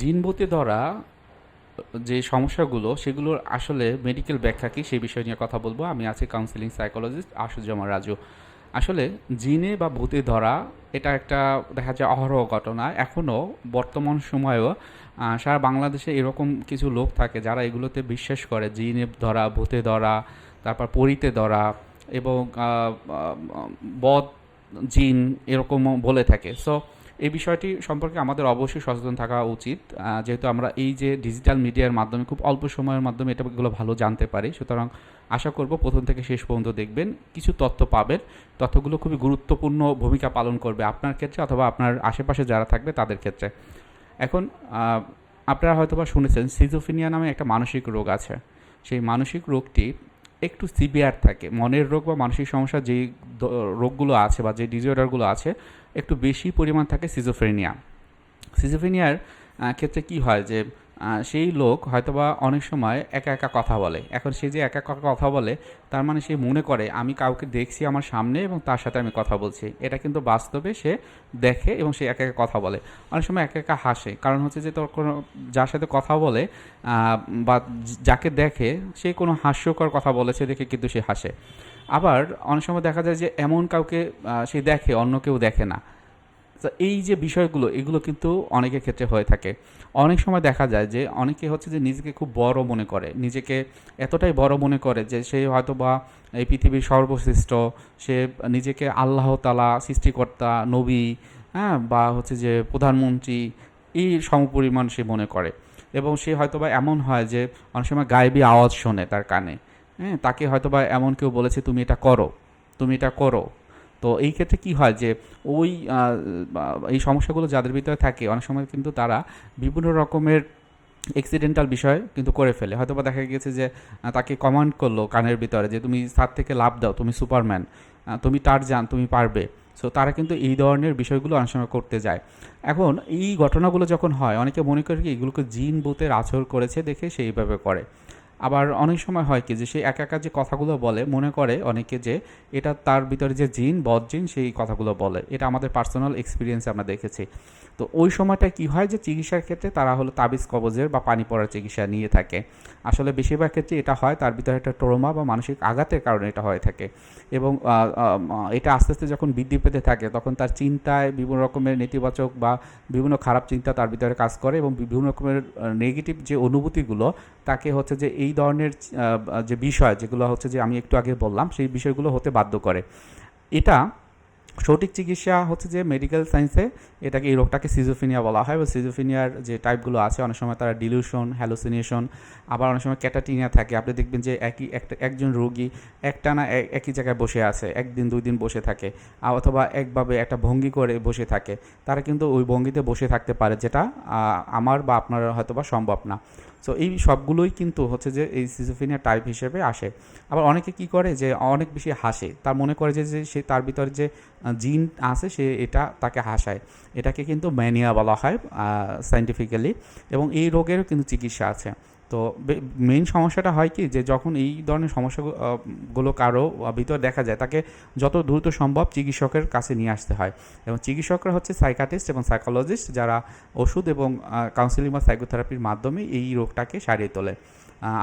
জিনবতে ধরা, যে সমস্যাগুলো, সেগুলোর আসলে মেডিকেল ব্যাখ্যা কি, সেই বিষয় নিয়ে কথা বলব। আমি আছি কাউন্সিলিং সাইকোলজিস্ট আশুজ্জামান রাজু। আসলে জিনে বা ভূতে ধরা, এটা একটা দেখা যায় অহরহ ঘটনা। এখনও বর্তমান সময়েও সারা বাংলাদেশে এরকম কিছু লোক থাকে যারা এগুলোতে বিশ্বাস করে। জিনে ধরা, ভূতে ধরা, তারপর পরিতে ধরা এবং বদ জিন এরকমও বলে থাকে। সো এই বিষয়টি সম্পর্কে আমাদের অবশ্যই সচেতন থাকা উচিত। যেহেতু আমরা এই যে ডিজিটাল মিডিয়ার মাধ্যমে খুব অল্প সময়ের মাধ্যমে এটাগুলো ভালো জানতে পারি, সুতরাং আশা করব প্রথম থেকে শেষ পর্যন্ত দেখবেন, কিছু তথ্য পাবেন। তথ্যগুলো খুবই গুরুত্বপূর্ণ ভূমিকা পালন করবে আপনার ক্ষেত্রে অথবা আপনার আশেপাশে যারা থাকবে তাদের ক্ষেত্রে। এখন আপনারা হয়তোবা শুনেছেন সিজোফিনিয়া নামে একটা মানসিক রোগ আছে। সেই মানসিক রোগটি একটু সিভিয়ার থাকে। মনের রোগ বা মানসিক সমস্যা যেই রোগগুলো আছে বা যে ডিজঅর্ডারগুলো আছে, একটু বেশি পরিমাণ থাকে সিজোফ্রেনিয়া সিজোফ্রেনিয়ার ক্ষেত্রে কি হয় যে সেই লোক হয়তোবা অনেক সময় একা একা কথা বলে। এখন সে যে একা একা কথা বলে, তার মানে সে মনে করে, আমি কাউকে দেখছি আমার সামনে এবং তার সাথে আমি কথা বলছি। এটা কিন্তু বাস্তবে সে দেখে এবং সে একা একা কথা বলে। অনেক সময় একা একা হাসে। কারণ হচ্ছে যে, তোর কোনো, যার সাথে কথা বলে বা যাকে দেখে, সে কোনো হাস্যকর কথা বলেছে দেখে কিন্তু সে হাসে। আবার অনেক সময় দেখা যায় যে, এমন কাউকে সে দেখে, অন্য কেউ দেখে না। এই যে বিষয়গুলো, এগুলো কিন্তু অনেকের ক্ষেত্রে হয়ে থাকে। অনেক সময় দেখা যায় যে, অনেকে হচ্ছে যে নিজেকে খুব বড় মনে করে। নিজেকে এতটাই বড় মনে করে যে, সে হয়তো বা এই পৃথিবীর সর্বশ্রেষ্ঠ, সে নিজেকে আল্লাহ তালা সৃষ্টিকর্তা, নবী হ্যাঁ বা হচ্ছে যে প্রধানমন্ত্রী, এই সমপরিমাণ সে মনে করে। এবং সে হয়তোবা এমন হয় যে, অনেক সময় গায়েবী আওয়াজ শোনে তার কানে। হ্যাঁ তাকে হয়তোবা এমন কেউ বলেছে, তুমি এটা করো, তুমি এটা করো। তো এই ক্ষেত্রে কি হয় যে ওই এই সমস্যাগুলো যাদের ভিতরে থাকে, অনেক সময় কিন্তু তারা বিভিন্ন রকমের এক্সিডেন্টাল বিষয় কিন্তু করে ফেলে। হয়তো বা দেখা গেছে যে তাকে কমান্ড করল কানের ভিতরে যে, তুমি ছাদ থেকে লাভ দাও, তুমি সুপারম্যান তুমি তার যান, তুমি পারবে। সো তারা কিন্তু এই ধরনের বিষয়গুলো অনেক সময় করতে যায়। এখন এই ঘটনাগুলো যখন হয়, অনেকে মনে করে কি, এগুলোকে জিন বুতের আচর করেছে দেখে সেইভাবে করে। আবার অনেক সময় হয় কি যে সে একা একা যে কথাগুলো বলে, মনে করে অনেকে যে এটা তার ভিতরে যে জিন, বদ জিন, সেই কথাগুলো বলে। এটা আমাদের পার্সোনাল এক্সপিরিয়েন্স আমরা দেখেছি। তো ওই সময়টা কি হয় যে চিকিৎসার ক্ষেত্রে তারা হলো তাবিজ, কবজের বা পানি পড়ার চিকিৎসা নিয়ে থাকে। আসলে বেশিরভাগ ক্ষেত্রে এটা হয়, তার ভিতরে একটা ট্রমা বা মানসিক আঘাতের কারণে এটা হয়ে থাকে। এবং এটা আস্তে আস্তে যখন বৃদ্ধি পেতে থাকে, তখন তার চিন্তায় বিভিন্ন রকমের নেতিবাচক বা বিভিন্ন খারাপ চিন্তা তার ভিতরে কাজ করে এবং বিভিন্ন রকমের নেগেটিভ যে অনুভূতিগুলো, তাকে হচ্ছে যে এই ধরনের যে বিষয় যেগুলো হচ্ছে যে আমি একটু আগে বললাম, সেই বিষয়গুলো হতে বাধ্য করে। এটা সঠিক চিকিৎসা হচ্ছে যে মেডিকেল সায়েন্সে এটাকে, এই রোগটাকে সিজোফিনিয়া বলা হয়। বা সিজোফিনিয়ার যে টাইপগুলো আছে, অনেক সময় তারা ডিলিউশন হ্যালোসিনেশন আবার অনেক সময় ক্যাটাটিনিয়া থাকে। আপনি দেখবেন যে একই একটা, একজন রোগী একটানা একই জায়গায় বসে আছে, একদিন, দুই দিন বসে থাকে অথবা একভাবে একটা ভঙ্গি করে বসে থাকে। তারা কিন্তু ওই ভঙ্গিতে বসে থাকতে পারে, যেটা আমার বা আপনার হয়তো বা সম্ভব না। সো এই সবগুলোই কিন্তু হচ্ছে যে এই সিজোফিনিয়া টাইপ হিসেবে আসে। আবার অনেকে কি করে যে অনেক বেশি হাসে, তার মনে করে যে যে সে তার ভিতরে যে জিন আছে, সে এটা তাকে হাসায়। এটাকে কিন্তু ম্যানিয়া বলা হয় সাইন্টিফিক্যালি এবং এই রোগেরও কিন্তু চিকিৎসা আছে। তো মেইন সমস্যাটা হয় কি যে যখন এই ধরনের সমস্যাগুলো কারও ভিতরে দেখা যায়, তাকে যত দ্রুত সম্ভব চিকিৎসকের কাছে নিয়ে আসতে হয়। এবং চিকিৎসকরা হচ্ছে সাইকাটিস্ট এবং সাইকোলজিস্ট যারা ওষুধ এবং কাউন্সিলিং বা সাইকোথেরাপির মাধ্যমে এই রোগটাকে সারিয়ে তোলে।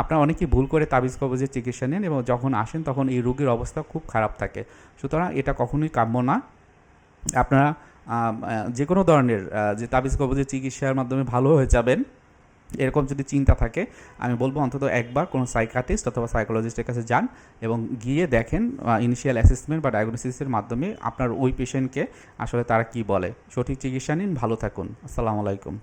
আপনারা অনেকেই ভুল করে তাবিজ কবজের চিকিৎসা নেন এবং যখন আসেন তখন এই রোগীর অবস্থা খুব খারাপ থাকে। সুতরাং এটা কখনোই কাম্য না। আপনারা যে কোনো ধরনের যে তাবিজ কবজের চিকিৎসার মাধ্যমে ভালো হয়ে যাবেন। এরকম যদি চিন্তা থাকে, আমি বলব অন্তত একবার কোনো সাইকাটিস্ট অথবা সাইকোলজিস্টের কাছে যান এবং গিয়ে দেখেন ইনিশিয়াল অ্যাসেসমেন্ট বা ডায়াগনোসিসের মাধ্যমে আপনার ওই পেশেন্টকে আসলে তারা কি বলে। সঠিক চিকিৎসা নিন, ভালো থাকুন। আসসালামু আলাইকুম।